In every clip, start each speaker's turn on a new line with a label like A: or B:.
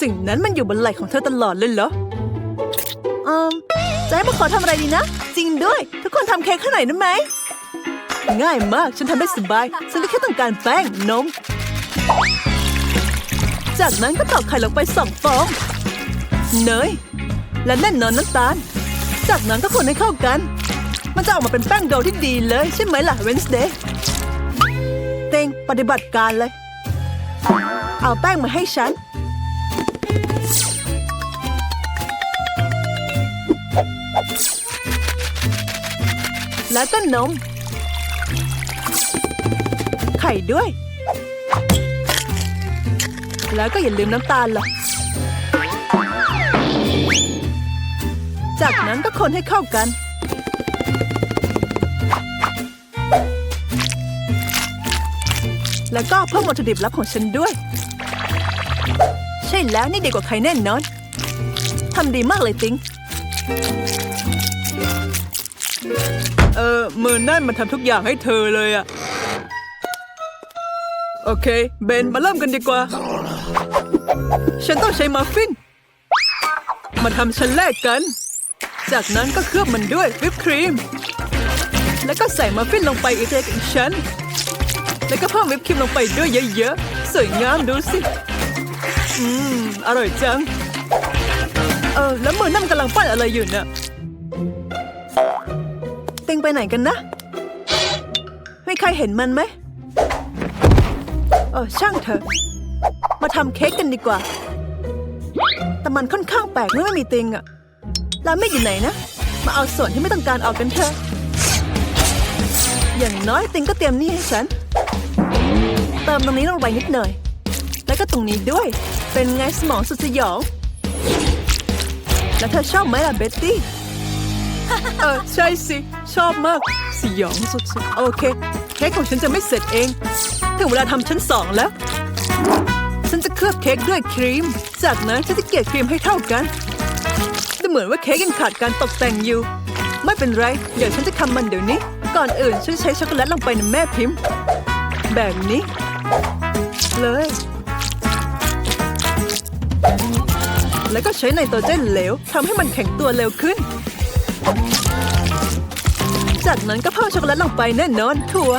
A: สิ่งนั้นมันอยู่บนไหล่ของเธอตลอดเลยเหรอเอืมจะให้พวกเขาทำอะไรดีนะ จริงด้วย ทุกคนทำเค้กข้างไหนนะไหม ง่ายมากฉันทำได้สบาย ฉันก็แค่ต้องการแป้งนม จากนั้นก็ตอกไข่ลงไปสองฟองเนยและแน่นอนน้ำตาล จากนั้นก็คนให้เข้ากัน มันจะออกมาเป็นแป้งโดที่ดีเลยใช่ไหมล่ะเวนส์เดย์เต็งปฏิบัติการเลย เอาแป้งมาให้ฉัน แล้วก็นม ไข่ด้วย แล้วก็อย่าลืมน้ำตาลล่ะ จากนั้นก็คนให้เข้ากัน แล้วก็เพิ่มวัตถุดิบลับของฉันด้วย ใช่แล้วนี่ดีกว่าใครแน่นอนทำดีมากเลยติง เออมือนั่นมันทำทุกอย่างให้เธอเลยอะโอเค เบนมาเริ่มกันดีกว่า ฉันต้องใช้มัฟฟิน มาทำชั้นแรกกัน จากนั้นก็เคลือบมันด้วยวิปครีม แล้วก็ใส่มัฟฟินลงไปอีกเอีกชั้น แล้วก็เพิ่มวิปครีมลงไปด้วยเยอะๆ สวยงามดูสิ อืม อร่อยจัง เออ แล้วมือนั่นกำลังปั้นอะไรอยู่เนี่ย ไปไหนกันนะ ไม่ใครเห็นมันไหมเออช่างเถอะ มาทำเค้กกันดีกว่า แต่มันค่อนข้างแปลกเมื่อไม่มีติงอะแล้วไม่อยู่ไหนนะ มาเอาส่วนที่ไม่ต้องการออกกันเถอะ อย่างน้อยติงก็เตรียมนี่ให้ฉัน เติมตรงนี้ลงไปนิดหน่อย แล้วก็ตรงนี้ด้วย เป็นไงสมองสุดสยอง แล้วเธอชอบไหมล่ะเบ็ตตี้ เออใช่สิ ชอบมาก สยองสุดๆ โอเคเค้กของฉันจะไม่เสร็จเองถึงเวลาทำชั้นสองแล้ว ฉันจะเคลือบเค้กด้วยครีม จากนั้นฉันจะเกลี่ยครีมให้เท่ากันดูเหมือนว่าเค้กยังขาดการตกแต่งอยู่ ไม่เป็นไร เดี๋ยวฉันจะทำมันเดี๋ยวนี้ ก่อนอื่นฉันจะใช้ช็อกโกแลตลงไปในแม่พิมพ์ แบบนี้ เลย แล้วก็ใช้ไนโตรเจนเหลวทำให้มันแข็งตัวเร็วขึ้น จากนั้นก็เพิ่มช็อกโกแลตลงไปแน่นอนถั่ว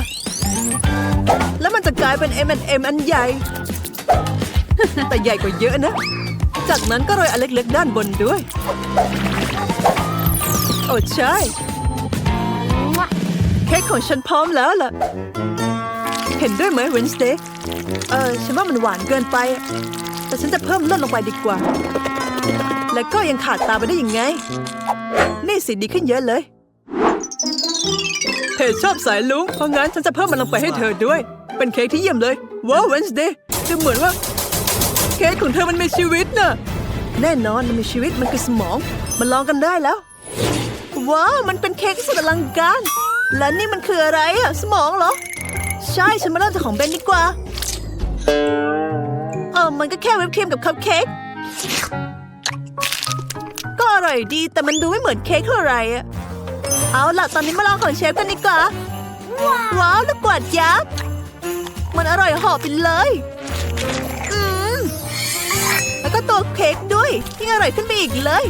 A: แล้วมันจะกลายเป็น M&M อันใหญ่ แต่ใหญ่กว่าเยอะนะ จากนั้นก็โรยอันเล็กๆด้านบนด้วย โอ้ใช่ เค้กของฉันพร้อมแล้วล่ะ เห็นด้วยไหมเวนสเดย์เออฉันว่ามันหวานเกินไป แต่ฉันจะเพิ่มเลือดลงไปดีกว่า แล้วก็ยังขาดตาไปได้ยังไง นี่สิดีขึ้นเยอะเลย เธอชอบสายลุง เพราะงั้นฉันจะเพิ่มมันลงไปให้เธอด้วย เป็นเค้กที่เยี่ยมเลย ว้าวเวนสเดย์ดูเหมือนว่า เค้กของเธอมันมีชีวิตน่ะ แน่นอนมันมีชีวิตมันคือสมอง มันลองกันได้แล้ว ว้าวมันเป็นเค้กที่สุดอลังการ และนี่มันคืออะไรอะสมองเหรอ ใช่ฉันมาเริ่มจากของเบนดีกว่าเออมันก็แค่วิปครีมกับคัพเค้กก็อร่อยดีแต่มันดูไม่เหมือนเค้กเท่าไหร่อะ เอาล่ะตอนนี้มาลองของเชฟกันดีกว่า ว้าวลูกกวาดยักษ์มันอร่อยเหอบไปเลยอืมแล้วก็ตัวเค้กด้วยยิ่งอร่อยขึ้นไปอีกเลย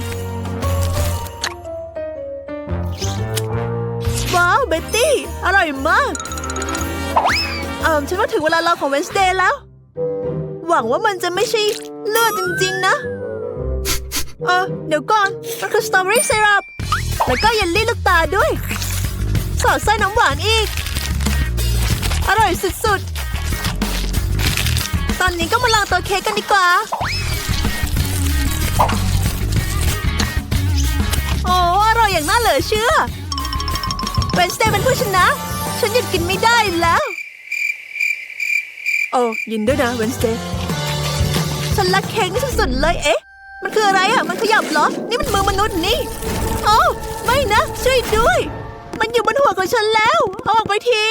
A: ว้าวเบ็ตตี้ อร่อยมากเออฉันว่าถึงเวลารอของเวนสเดย์แล้ว หวังว่ามันจะไม่ใช่เลือดจริง ๆ นะ เออเดี๋ยวก่อนมันคือสตรอเบอรี่ซีรัป แล้วก็เยลลี่ลูกตาด้วย สอดไส้น้ำหวานอีก อร่อยสุดๆ ตอนนี้ก็มาลองตัวเค้กกันดีกว่า โอ้อร่อยอย่างน่าเหลือเชื่อเวนสเดย์เป็นผู้ชนะ ฉันหยุดกินไม่ได้แล้ว โอ้ยินด้วยนะเวนสเดย์ฉันรักเค้กนี่สุดๆเลยเอ๊ะ มันคืออะไรอะ มันขยับเหรอ นี่มันมือมนุษย์นี่โอ้ไม่นะ ช่วยด้วย มันอยู่บนหัวของฉันแล้วเอาออกไปที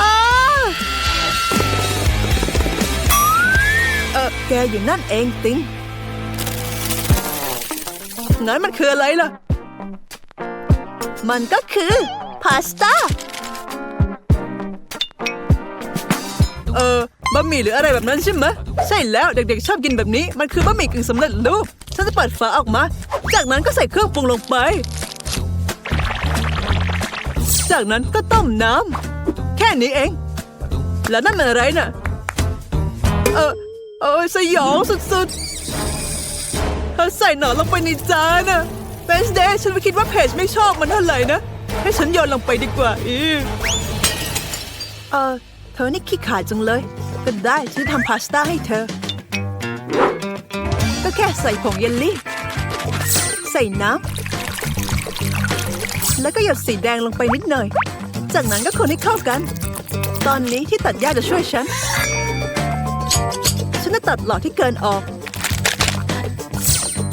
A: อ้เออแกอยู่นั่นเองติงงั้นมันคืออะไรล่ะ มันก็คือพาสต้า เออ บะหมี่หรืออะไรแบบนั้นใช่ไหมใช่แล้วเด็กๆชอบกินแบบนี้มันคือบะหมี่กึ่งสำเร็จรูปฉันจะเปิดฝาออกมา จากนั้นก็ใส่เครื่องปรุงลงไป จากนั้นก็ต้มน้ำแค่นี้เอง แล้วนั่นมันอะไรน่ะเออเออสยองสุดๆเธอใส่หนอนลงไปในจานน่ะเบสเดย์ฉันไม่คิดว่าเพจไม่ชอบมันเท่าไหร่นะ ให้ฉันโยนลงไปดีกว่าอีเออเธอนี่ขี้ขลาดจังเลย ก็ได้ฉันทำพาสต้าให้เธอ ก็แค่ใส่ผงเยลลี่ ใส่น้ำแล้วก็หยดสีแดงลงไปนิดหน่อย จากนั้นก็คนให้เข้ากัน ตอนนี้ที่ตัดหญ้าจะช่วยฉัน ฉันจะตัดหลอดที่เกินออก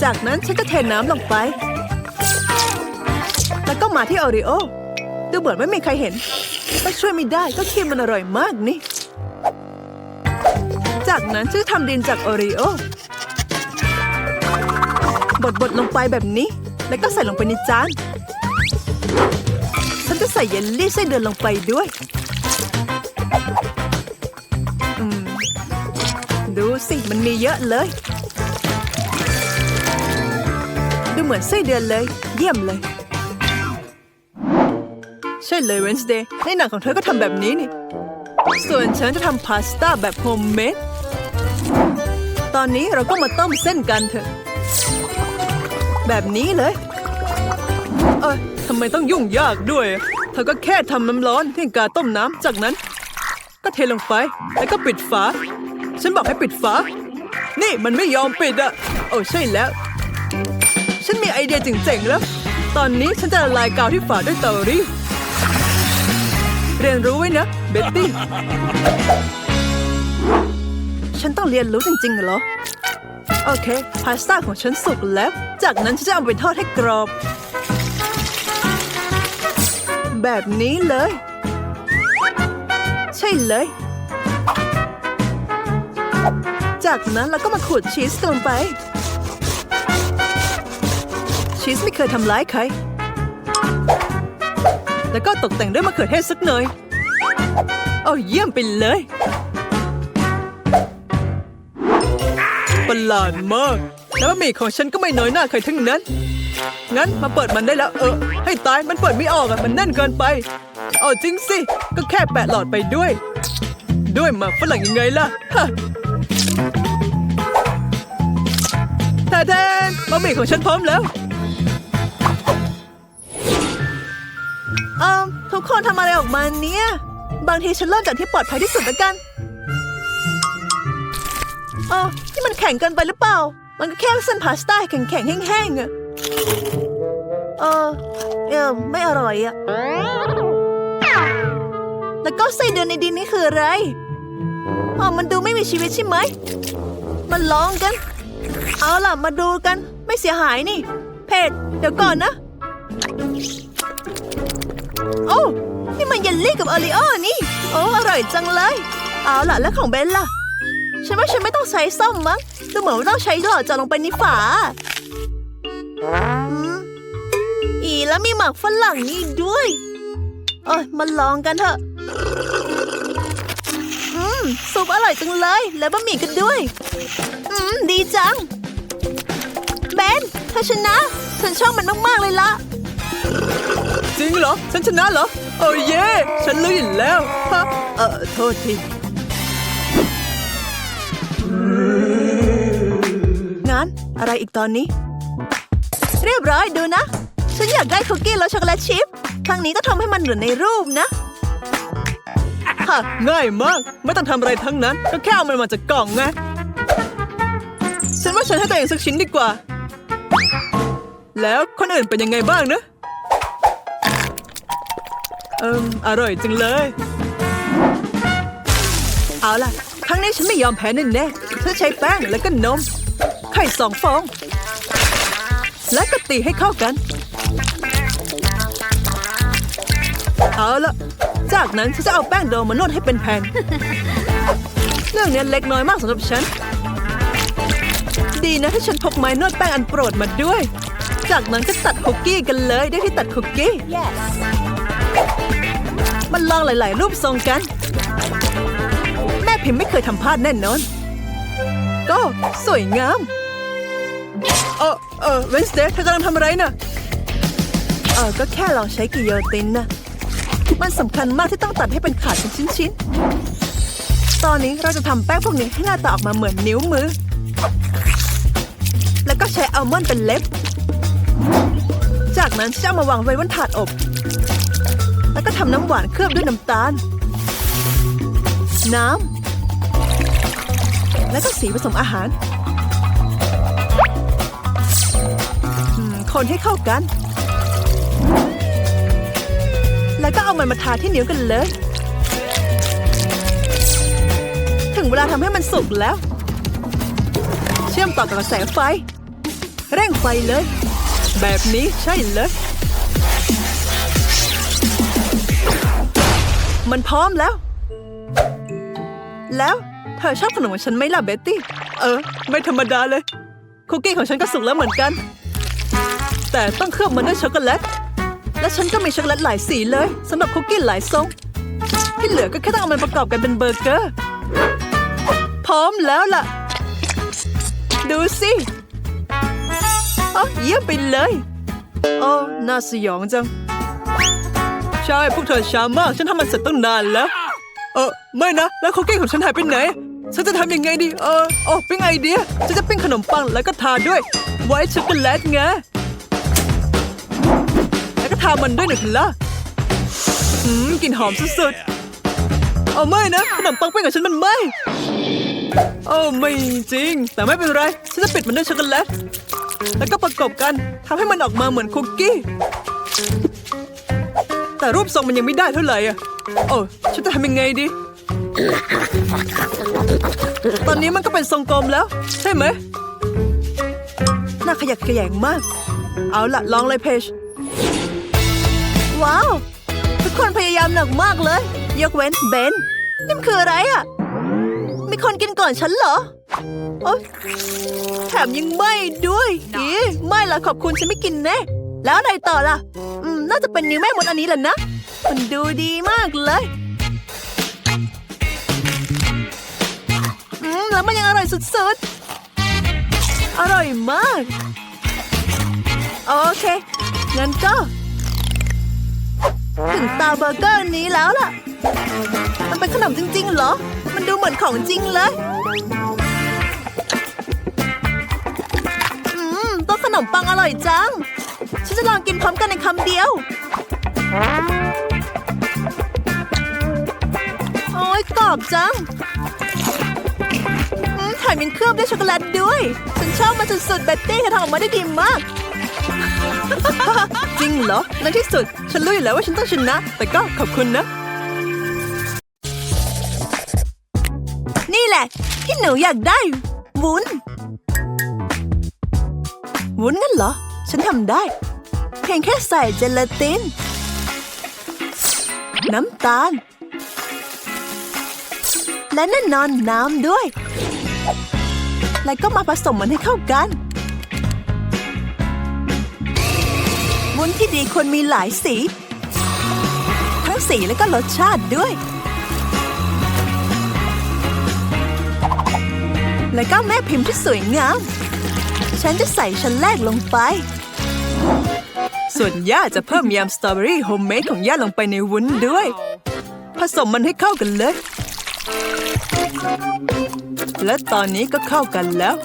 A: จากนั้นฉันจะเทน้ำลงไป แล้วก็มาที่โอริโอดูเหมือนไม่มีใครเห็นก็ช่วยไม่ได้ก็ครีมมันอร่อยมากนี่ จากนั้นฉันจะทำดินจากโอริโอบดๆลงไปแบบนี้ แล้วก็ใส่ลงไปในจาน ฉันจะใส่เยลลี่ไส้เดือนลงไปด้วยอืมดูสิ มันมีเยอะเลย ดูเหมือนไส้เดือนเลย เยี่ยมเลย ใช่เลยเวนสเดย์ในหนังของเธอก็ทำแบบนี้นี่ ส่วนฉันจะทำพาสต้าแบบโฮมเมด ตอนนี้เราก็มาต้มเส้นกันเถอะ แบบนี้เลย เอ้ยทำไมต้องยุ่งยากด้วย เธอก็แค่ทำน้ำร้อนที่กาต้มน้ำจากนั้น ก็เทลงไป แล้วก็ปิดฝา ฉันบอกให้ปิดฝา นี่มันไม่ยอมปิดอะโอ้ใช่แล้ว ฉันมีไอเดียเจ๋งๆแล้ว ตอนนี้ฉันจะละลายกาวที่ฝาด้วยเตารีด เรียนรู้ไว้นะเบ็ตตี้ ฉันต้องเรียนรู้จริงๆเหรอ โอเค พาสต้าของฉันสุกแล้ว จากนั้นฉันจะเอาไปทอดให้กรอบ แบบนี้เลย ใช่เลย จากนั้นเราก็มาขูดชีสลงไป ชีสไม่เคยทำร้ายใคร แล้วก็ตกแต่งด้วยมะเขือเทศสักหน่อย เอาเยี่ยมไปเลย ประหลาดมาก แล้วหมี่ของฉันก็ไม่น้อยหน้าใครทั้งนั้น งั้นมาเปิดมันได้แล้ว เออ ให้ตาย มันเปิดไม่ออกอะมันแน่นเกินไป เอาจริงสิ ก็แค่แปะหลอดไปด้วย ด้วยมาฝรั่งยังไงล่ะฮะแต่แทนบะหมี่ของฉันพร้อมแล้ว เอ่อทุกคนทำอะไรออกมาเนี่ย บางทีฉันเริ่มจากที่ปลอดภัยที่สุดแล้วกันเออที่มันแข็งเกินไปหรือเปล่า มันก็แค่เส้นพาสต้าแข็งๆแห้งๆอะเออเออไม่อร่อยอะแล้วก็ไส้เดือนในดินนี่คืออะไรอ๋อมันดูไม่มีชีวิตใช่ไหม มันลองกัน เอาล่ะมาดูกัน ไม่เสียหายนี่ เพจเดี๋ยวก่อนนะ โอ้นี่มันเยลลี่กับโอริโอ้นี่ โอ้อร่อยจังเลย เอาล่ะแล้วของเบนล่ะ ฉันว่าฉันไม่ต้องใช้ส้มมั้งดูเหมือนว่าต้องใช้หลอดจาะลงไปในฝาอีแล้วมีหมักฝรั่งนี่ด้วย เอ้ยมาลองกันเถอะอืมซุปอร่อยจังเลย แล้วบะหมี่กันด้วย อืม ดีจัง เบนเธอชนะ ฉันชอบมันมาก ๆ เลยละ จริงเหรอ ฉันชนะเหรอ โอ้เย่ฉันรู้อยู่แล้วฮะเออโทษทีงั้นอะไรอีกตอนนี้ เรียบร้อยดูนะ ฉันอยากได้คุกกี้รสช็อกโกแลตชิพครั้งนี้ต้องทำให้มันเหมือนในรูปนะฮะง่ายมาก ไม่ต้องทำอะไรทั้งนั้น ก็แค่เอามันมาจากกล่องไงฉันว่าฉันให้ตัวเองสักชิ้นดีกว่า แล้วคนอื่นเป็นยังไงบ้างนะ เอิมอร่อยจังเลย เอาล่ะ ครั้งนี้ฉันไม่ยอมแพ้แน่แน่ๆฉันใช้แป้งแล้วก็นม ไข่สองฟอง และก็ตีให้เข้ากัน เอาล่ะ จากนั้นฉันจะเอาแป้งโดมมานวดให้เป็นแผ่นเรื่องนี้เล็กน้อยมากสำหรับฉัน ดีนะที่ฉันพกไม้นวดแป้งอันโปรดมาด้วย จากนั้นก็ตัดคุกกี้กันเลยได้ที่ตัดคุกกี้
B: Yes.
A: มันลองหลาย ๆ รูปทรงกัน
B: แม่
A: พิมพ์ไม่เคยทำพลาดแน่นอน ก็สวยงาม เออเออเวนสเดย์เธอกำลังทำอะไรน่ะเออก็แค่ลองใช้กิโยตินนะมันสำคัญมากที่ต้องตัดให้เป็นขาดเป็นชิ้น ๆ ตอนนี้เราจะทำแป้งพวกนี้ให้หน้าตาออกมาเหมือนนิ้วมือ แล้วก็ใช้อัลมอนด์เป็นเล็บ จากนั้นจะเอามาวางไว้บนถาดอบ แล้วก็ทำน้ำหวานเคลือบด้วยน้ำตาล น้ำ แล้วก็สีผสมอาหารคนให้เข้ากัน แล้วก็เอามันมาทาที่นิ้วกันเลย ถึงเวลาทำให้มันสุกแล้ว เชื่อมต่อกับกระแสไฟ เร่งไฟเลย แบบนี้ใช่เลย มันพร้อมแล้ว แล้วเธอชอบขนมของฉันไหมล่ะเบ็ตตี้ เออ ไม่ธรรมดาเลย คุกกี้ของฉันก็สุกแล้วเหมือนกัน แต่ต้องเคลือบมันด้วยช็อกโกแลต และฉันก็มีช็อกโกแลตหลายสีเลยสำหรับคุกกี้หลายทรง ที่เหลือก็แค่ต้องเอามันประกอบกันเป็นเบอร์เกอร์ พร้อมแล้วล่ะ ดูสิอ๋อเยี่ยมไปเลย โอ้ น่าสยองจัง ใช่ พวกเธอช้ามาก ฉันทำมันเสร็จตั้งนานแล้ว เออไม่นะ แล้วคุกกี้ของฉันหายไปไหน ฉันจะทำยังไงดี เออโอ้ปิ้งไอเดีย ฉันจะปิ้งขนมปังแล้วก็ทาด้วย ไวท์ช็อกโกแลตไง แล้วก็ทามันด้วยหนึ่งละอืมกลิ่นหอมสุดๆเอาไม่นะ ขนมปังปิ้งของฉันมันไหมโอ้ไม่จริง แต่ไม่เป็นไร ฉันจะปิดมันด้วยช็อกโกแลต แล้วก็ประกบกันทำให้มันออกมาเหมือนคุกกี้ แต่รูปทรงมันยังไม่ได้เท่าไหร่อะโอ้ฉันจะทำยังไงดี ตอนนี้มันก็เป็นทรงกลมแล้ว ใช่ไหมน่าขยักขยงมาก เอาล่ะลองเลยเพจว้าว ทุกคนพยายามหนักมากเลย ยกเว้นเบนนี่มันคืออะไรอะ มีคนกินก่อนฉันเหรอโอ๊ยแถมยังไม่ด้วย อีไม่ละขอบคุณฉันไม่กินแน่ แล้วอะไรต่อล่ะ อืม น่าจะเป็นนิ้วแม่มดอันนี้แหละนะ มันดูดีมากเลย อืม แล้วมันยังอร่อยสุดๆ อร่อยมาก โอเค งั้นก็ ถึงตาเบอร์เกอร์นี้แล้วล่ะ มันเป็นขนมจริงๆเหรอ มันดูเหมือนของจริงเลยอืมตัวขนมปังอร่อยจัง จะลองกินพร้อมกันในคำเดียว โอ้ยกรอบจังอืมแถมยังเคลือบด้วยช็อกโกแลตด้วย ฉันชอบมันสุดๆเบ็ตตี้เธอทำออกมาได้ดีมาก จริงเหรอในที่สุด ฉันรู้อยู่แล้วว่าฉันต้องชนะ แต่ก็ขอบคุณนะ นี่แหละ ที่หนูอยากได้วุ้นวุ้นงั้นเหรอ ฉันทำได้ พียงแค่ใส่เจลาติน น้ำตาล และแน่นอนน้ำด้วย แล้วก็มาผสมมันให้เข้ากันวุ้นที่ดีควรมีหลายสี ทั้งสีและก็รสชาติด้วย แล้วก็แม่พิมพ์ที่สวยงาม ฉันจะใส่ชั้นแรกลงไป ส่วนย่าจะเพิ่มยำสตรอเบอรี่โฮมเมดของย่าลงไปในวุ้นด้วย ผสมมันให้เข้ากันเลย และตอนนี้ก็เข้ากันแล้ว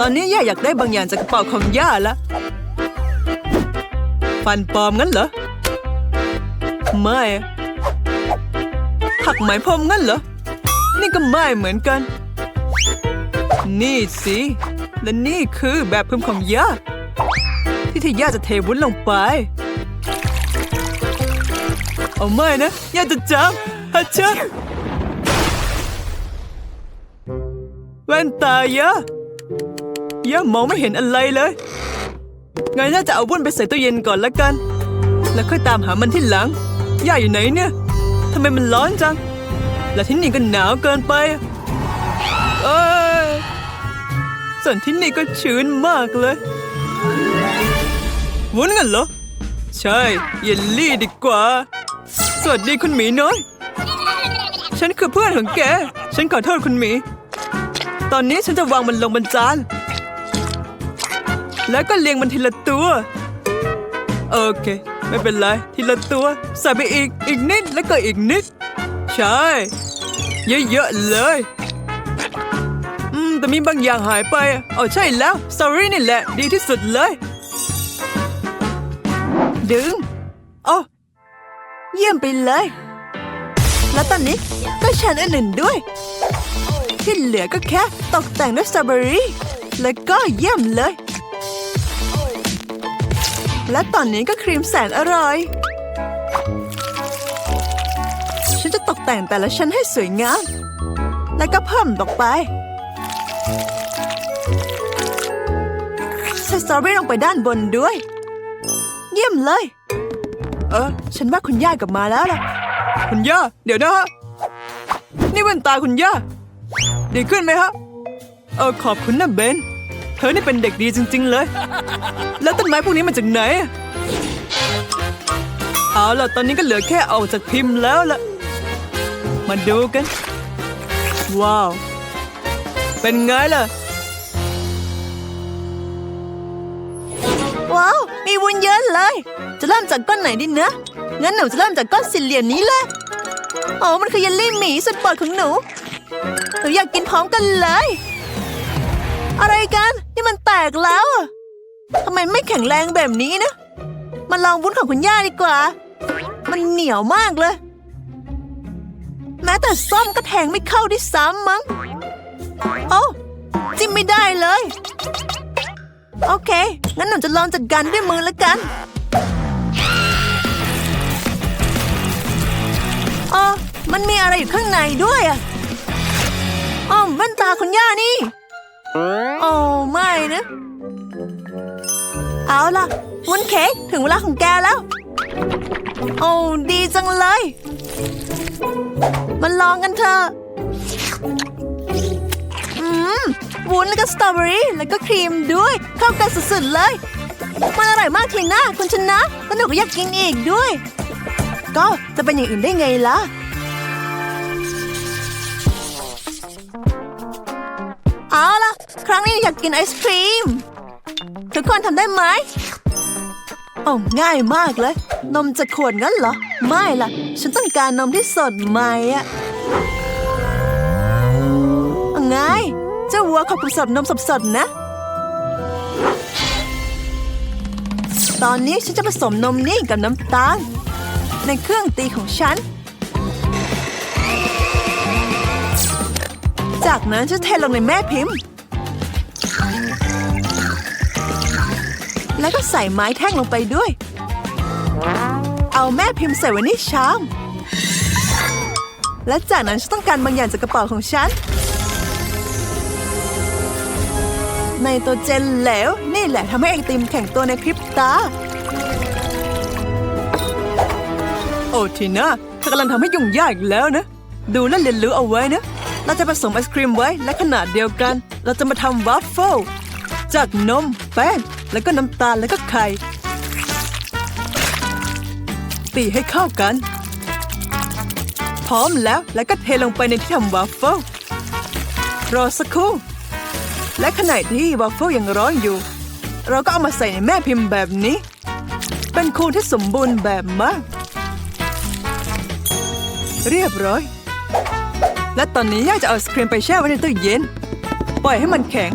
A: ตอนนี้ย่าอยากได้บางอย่างจากกระเป๋าของย่าละฟันปลอมงั้นเหรอ ไม่อะถักไหมพรมงั้นเหรอ นี่ก็ไม่เหมือนกัน นี่สิ และนี่คือแบบพิมพ์ของย่า ที่ที่ย่าจะเทวุ้นลงไป เอาไม่นะ ย่าจะจำฮัชเชะแว่นตาย่าย่ามองไม่เห็นอะไรเลยไงน่าจะเอาวุ้นไปใส่ตู้เย็นก่อนละกัน แล้วค่อยตามหามันที่หลัง ย่าอยู่ไหนเนี่ยทำไมมันร้อนจัง และที่นี่ก็หนาวเกินไปเอ้ยส่วนที่นี่ก็ชื้นมากเลย วุ้นกันเหรอ ใช่ เยลลี่ดีกว่า สวัสดีคุณหมีน้อย ฉันคือเพื่อนของแก ฉันขอโทษคุณหมี ตอนนี้ฉันจะวางมันลงบนจาน แล้วก็เรียงมันทีละตัว โอเค ไม่เป็นไร ทีละตัว ใส่ไปอีก อีกนิด แล้วก็อีกนิด ใช่ เยอะๆเลย อืม แต่มีบางอย่างหายไปเอาใช่แล้ว sorry นี่แหละ ดีที่สุดเลย ดึง โอ้เยี่ยมไปเลย แล้วตอนนี้ก็ฉันอันหนึ่งด้วย ที่เหลือก็แค่ตกแต่งด้วยสตรอเบอรี่แล้วก็เยี่ยมเลย และตอนนี้ก็ครีมแสนอร่อย ฉันจะตกแต่งแต่ละชั้นให้สวยงาม แล้วก็เพิ่มดอกไปใส่สตรอเบอรี่ลงไปด้านบนด้วย เยี่ยมเลย เออ ฉันว่าคุณย่ากลับมาแล้วล่ะ คุณย่า เดี๋ยวนะฮะ นี่แว่นตาคุณย่า ดีขึ้นไหมฮะ เออ ขอบคุณนะเบน เธอนี่เป็นเด็กดีจริง ๆ เลย แล้วต้นไม้พวกนี้มาจากไหน เอาล่ะ ตอนนี้ก็เหลือแค่เอาจากพิมพ์แล้วล่ะ มาดูกัน ว้าว เป็นไงล่ะ วุ้นเยอะเลย จะเริ่มจากก้อนไหนดีนะงั้นหนูจะเริ่มจากก้อนสี่เหลี่ยมนี้แหละโอ้มันคือเยลลี่หมีสุดโปรดของหนูหนูอยากกินพร้อมกันเลย อะไรกันนี่มันแตกแล้วทำไมไม่แข็งแรงแบบนี้นะมาลองวุ้นของคุณย่าดีกว่า มันเหนียวมากเลย แม้แต่ส้มก็แทงไม่เข้าด้วยซ้ำมั้งโอ้จิ้มไม่ได้เลย โอเค งั้นหนูจะลองจัดการด้วยมือแล้วกันอ๋อมันมีอะไรอยู่ข้างในด้วยอะอ๋อแว่นตาคุณย่านี่ โอ้ไม่นะ เอาล่ะวุ้นเค้กถึงเวลาของแกแล้ว โอ้ดีจังเลยมาลองกันเถอะ อืม วุ้นแล้วก็สตรอเบอรี่แล้วก็ครีมด้วย เข้ากันสุดๆเลยมันอร่อยมากทีนะคุณชนะแล้วหนูก็อยากกินอีกด้วย ก็จะเป็นอย่างอื่นได้ไงล่ะเอาล่ะ ครั้งนี้อยากกินไอศครีม ทุกคนทำได้ไหมโอ้ง่ายมากเลย นมจากขวดงั้นเหรอ ไม่ล่ะ ฉันต้องการนมที่สดใหม่อะเอาไง เจ้าวัวขอบคุณสำหรับนมสดๆนะ ตอนนี้ฉันจะผสมนมนี่กับน้ำตาล ในเครื่องตีของฉัน จากนั้นฉันเทลงในแม่พิมพ์ แล้วก็ใส่ไม้แท่งลงไปด้วย เอาแม่พิมพ์ใส่ไว้ในชาม และจากนั้นฉันต้องการบางอย่างจากกระเป๋าของฉัน ในตัวเจนเหลว นี่แหละทำให้ไอติมแข็งตัวในพริบตา โอ้ทีน่าเธอกำลังทำให้ยุ่งยากอีกแล้วนะ ดูและเรียนรู้เอาไว้นะ เราจะผสมไอศครีมไว้และขนาดเดียวกัน เราจะมาทำวัฟเฟิลจากนม แป้ง แล้วก็น้ำตาลแล้วก็ไข่ ตีให้เข้ากัน พร้อมแล้วแล้วก็เทลงไปในที่ทำวัฟเฟิลรอสักครู่ และขณะที่วัฟเฟิลยังร้อนอยู่ เราก็เอามาใส่ในแม่พิมพ์แบบนี้ เป็นโคนที่สมบูรณ์แบบมาก เรียบร้อย และตอนนี้ย่าจะเอาไอศครีมไปแช่ไว้ในตู้เย็น ปล่อยให้มันแข็ง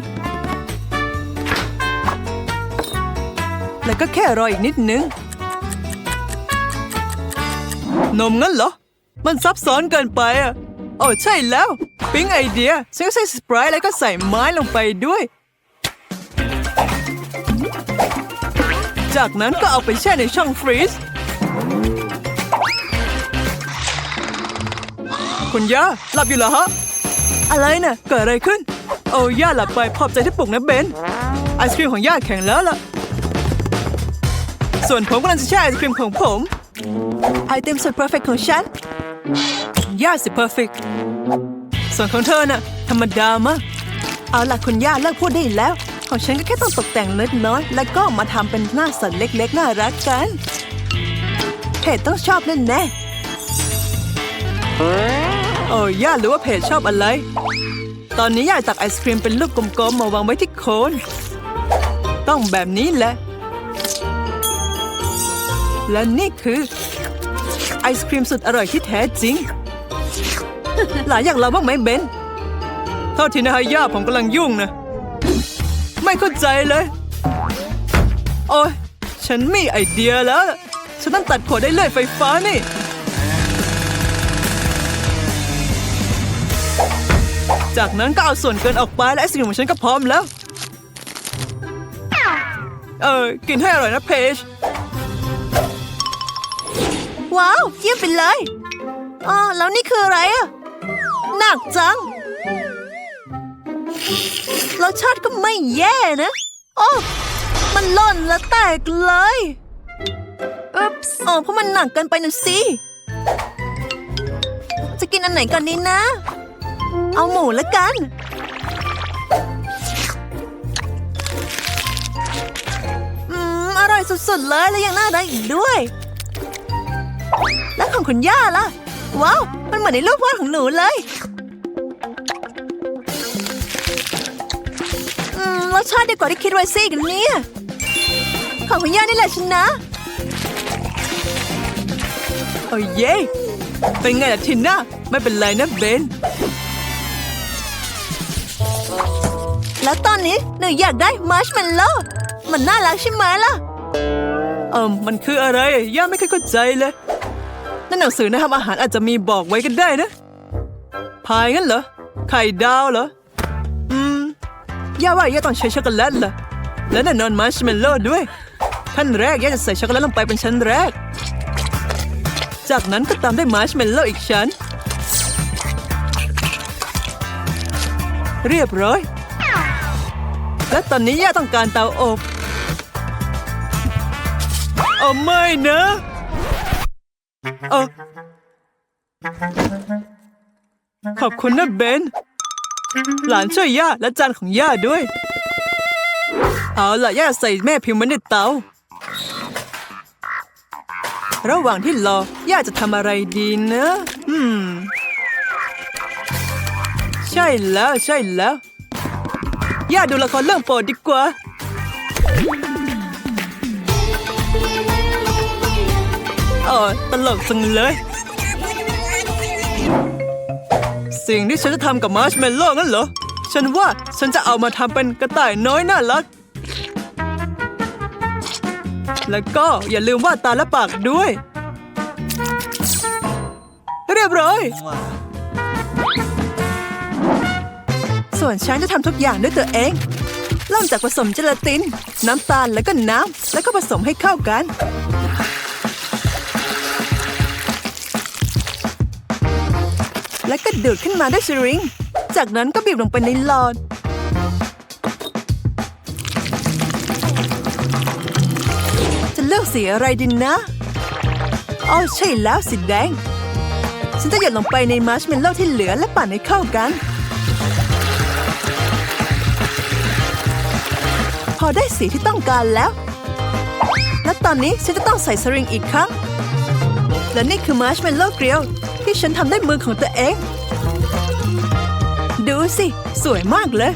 A: แล้วก็แค่รออีกนิดนึง นมงั้นเหรอ มันซับซ้อนเกินไปอะ อ้ใช่แล้ว ปิ๊งไอเดียฉันก็ใส่สปรท์แล้วก็ใส่ไม้ลงไปด้วย จากนั้นก็เอาไปแช่ในช่องฟรีซคุณย่าหลับอยู่เหรอฮะ อะไรน่ะเกิดอะไรขึ้น โอ้ย่าหลับไปขอบใจที่ปลุกนะเบนไอศครีมของย่าแข็งแล้วล่ะ ส่วนผมกำลังจะแช่ไอศครีมของผมไอเต็มสุดเพอร์เฟกของฉัน ย่าสิเพอร์เฟกส่วนของเธอน่ะ ธรรมดามาก เอาล่ะคุณย่าเลิกพูดได้แล้ว ของฉันก็แค่ต้องตกแต่งเล็กน้อย แล้วก็มาทำเป็นหน้าสัตว์เล็กๆ น่ารักกันเธอต้องชอบแน่ๆโอ้ย่ารู้ว่าเพจชอบอะไร ตอนนี้ย่าตักไอศครีมเป็นลูกกลมๆมาวางไว้ที่โคน ต้องแบบนี้แหละ และนี่คือ ไอศครีมสุดอร่อยที่แท้จริง หลายอย่างเราบ้างไหมเบนโทษทีนะฮะย่าผมกำลังยุ่งนะ ไม่เข้าใจเลย โอ้ยฉันมีไอเดียแล้ว ฉันต้องตัดขวดได้เลยไฟฟ้านี่ จากนั้นก็เอาส่วนเกินออกไปและไอศกรีมของฉันก็พร้อมแล้ว เออ กินให้อร่อยนะเพจ ว้าว เยี่ยมไปเลย อ๋อแล้วนี่คืออะไรอะหนักจังรสชาติก็ไม่แย่นะโอ้มันหล่นและแตกเลยอุ๊บส์อ๋อเพราะมันหนักเกินไปนะสิจะกินอันไหนก่อนดีนะ เอาหมูละกัน อืม อร่อยสุดๆเลยและยังน่ารักอีกด้วย แล้วของคุณย่าล่ะ ว้าว มันเหมือนในรูปวาดของหนูเลยอืมรสชาติดีกว่าที่คิดไว้สิกันเนี่ยของคุณย่านี่แหละชนะโอ้ยเย่เป็นไงล่ะทินน่าไม่เป็นไรนะเบน แล้วตอนนี้หนูอยากได้มาร์ชเมลโล่มันน่ารักใช่ไหมล่ะ เอิมมันคืออะไร ย่าไม่เคยเข้าใจเลย ในหนังสือนะทำอาหารอาจจะมีบอกไว้ก็ได้นะ พายงั้นเหรอ ไข่ดาวเหรอ อืม ย่าว่าย่าต้องใช้ช็อกโกแลตเหรอ และแน่นอนมาร์ชเมลโล่ด้วยขั้นแรกย่าจะใส่ช็อกโกแลตลงไปเป็นชั้นแรก จากนั้นก็ตามด้วยมาร์ชเมลโล่อีกชั้น เรียบร้อย และตอนนี้ย่าต้องการเตาอบโอ้ไม่นะ เออขอบคุณนะเบน หลานช่วยย่าและจานของย่าด้วย เอาละย่าใส่แม่พิมพ์ไว้ในเตา ระหว่างที่รอย่าจะทำอะไรดีนะอืม ใช่แล้วใช่แล้วย่าดูละครเรื่องโปรดดีกว่า ตลกจังเลย สิ่งที่ฉันจะทำกับมาร์ชเมลโล่งั้นเหรอ ฉันว่าฉันจะเอามาทำเป็นกระต่ายน้อยน่ารัก แล้วก็อย่าลืมวาดตาและปากด้วย เรียบร้อย ส่วนฉันจะทำทุกอย่างด้วยตัวเองเริ่มจากผสมเจลาติน น้ำตาลแล้วก็น้ำ แล้วก็ผสมให้เข้ากัน แล้วก็ดูดขึ้นมาด้วยสริง จากนั้นก็บีบลงไปในหลอด จะเลือกสีอะไรดีนะอ๋อใช่แล้วสีแดง ฉันจะหยดลงไปในมาร์ชเมลโล่ที่เหลือและปั่นให้เข้ากัน พอได้สีที่ต้องการแล้ว และตอนนี้ฉันจะต้องใส่สริงอีกครั้ง และนี่คือมาร์ชเมลโล่เกลียว ที่ฉันทำด้วยมือของตัวเอง ดูสิ สวยมากเลย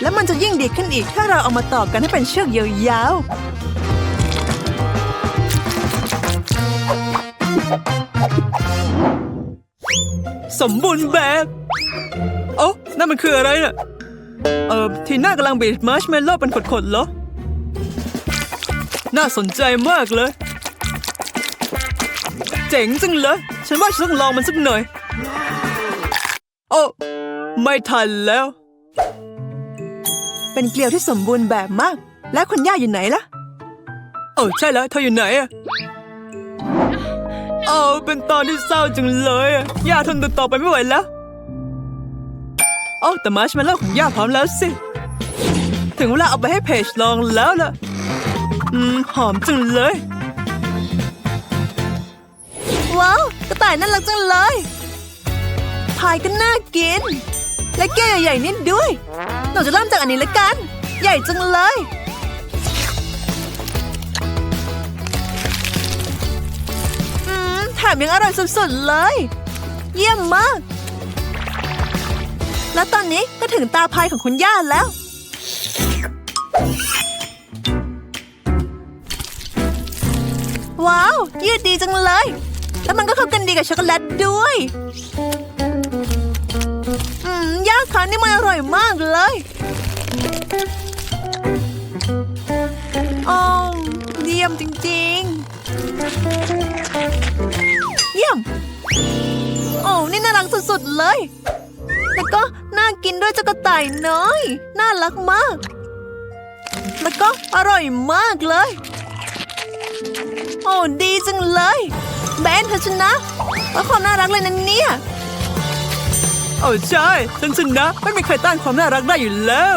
A: แล้วมันจะยิ่งดีขึ้นอีกถ้าเราเอามาต่อกันให้เป็นเชือกยาวๆ สมบูรณ์แบบ โอ้นั่นมันคืออะไรน่ะ เออทีน่ากำลังบีบมาร์ชเมลโล่เป็นขดๆเหรอ น่าสนใจมากเลย จ๋งจังเลย ฉันว่าฉันต้องลองมันสักหน่อย โอ้ไม่ทันแล้ว เป็นเกลียวที่สมบูรณ์แบบมาก แล้วคุณย่าอยู่ไหนล่ะเออใช่แล้วเธออยู่ไหนอะเอาเป็นตอนที่เศร้าจังเลยอะย่าทนดูต่อไปไม่ไหวแล้วโอ้แต่มาร์ชเมลโล่ของย่าพร้อมแล้วสิ ถึงเวลาเอาไปให้เพจลองแล้วล่ะ อืม หอมจังเลย กระต่ายน่ารักจังเลยพายก็น่ากิน และแก้วใหญ่ๆนิดด้วยหนูจะเริ่มจากอันนี้ละกัน ใหญ่จังเลย อืมแถมยังอร่อยสุดๆเลย เยี่ยมมาก แล้วตอนนี้ก็ถึงตาพายของคุณย่าแล้ว ว้าว ยืดดีจังเลย แล้วมันก็เข้ากันดีกับช็อกโกแลตด้วยอืมย่าคะนี่มันอร่อยมากเลยอ๋อเยี่ยมจริงๆ เยี่ยม โอ้นี่น่ารักสุดๆเลยแล้วก็น่ากินด้วยเจ้ากระต่ายน้อย น่ารักมาก แล้วก็อร่อยมากเลย โอ้ดีจังเลย แบนเธอชนะว่าความน่ารักเลยนะเนี่ยโอ้ใช่ฉันชนะ ไม่มีใครต้านความน่ารักได้อยู่แล้ว